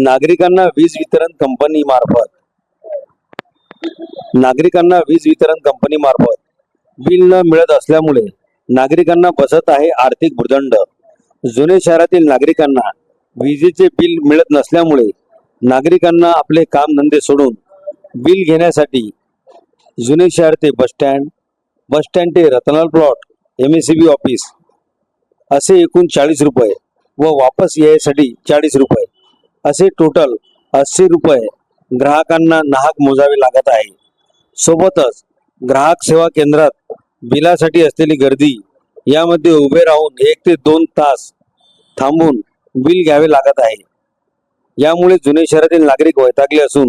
नागरिकांना वीज वितरण कंपनी मार्फत. नागरिकांना वीज वितरण कंपनी मार्फत बिल न मिळत असल्यामुळे नागरिकांना बसत आहे आर्थिक भूदंड. जुने शहरातील नागरिकांना विजेचे बिल मिळत नसल्यामुळे नागरिकांना आपले काम धंदे सोडून बिल घेण्यासाठी जुने शहर ते बस स्टँड बस स्टँड ते Ratnal plot M S C B office असे एकूण चाळीस रुपये व वापस यायसाठी चाळीस रुपये. असे टोटल अस्सी रुपये ग्राहकांना नाहक मोजावे लागत आहे. सोबतच ग्राहक सेवा केंद्रात बिलासाठी असलेली गर्दी यामध्ये उभे राहून एक ते दोन तास थांबून बिल घ्यावे लागत आहे. यामुळे जुने शहरातील नागरिक वैतागले असून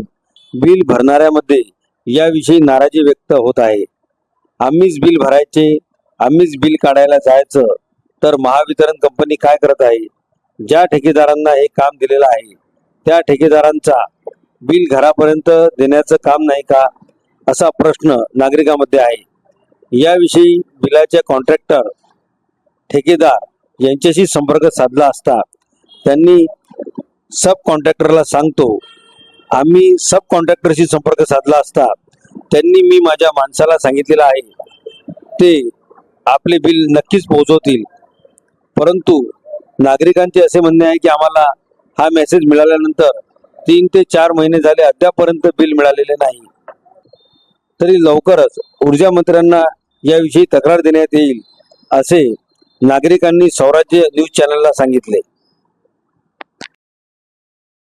बिल भरणाऱ्यामध्ये याविषयी नाराजी व्यक्त होत आहे. आम्हीच बिल भरायचे आम्हीच बिल काढायला जायचं तर महावितरण कंपनी काय करत आहे? ज्या ठेकेदारांना हे काम दिलेलं आहे त्या ठेकेदारांचा बिल घरापर्यंत देण्याचं काम नाही का? असा प्रश्न नागरिकांमध्ये आहे. याविषयी बिलाचे कॉन्ट्रॅक्टर ठेकेदार यांच्याशी संपर्क साधला असता त्यांनी सब कॉन्ट्रॅक्टरला सांगतो आम्ही सब कॉन्ट्रॅक्टरशी संपर्क साधला असता त्यांनी मी माझ्या माणसाला सांगितलेलं आहे. ते आपले बिल नक्कीच पोहोचवतील. परंतु नागरिकांचे असे म्हणणे आहे की आम्हाला हा मेसेज मिळाल्यानंतर तीन ते चार महिने झाले अद्यापर्यंत बिल मिळालेले नाही. तरी लवकरच ऊर्जा मंत्र्यांना याविषयी तक्रार देण्यात येईल असे नागरिकांनी स्वराज्य न्यूज चॅनलला सांगितले.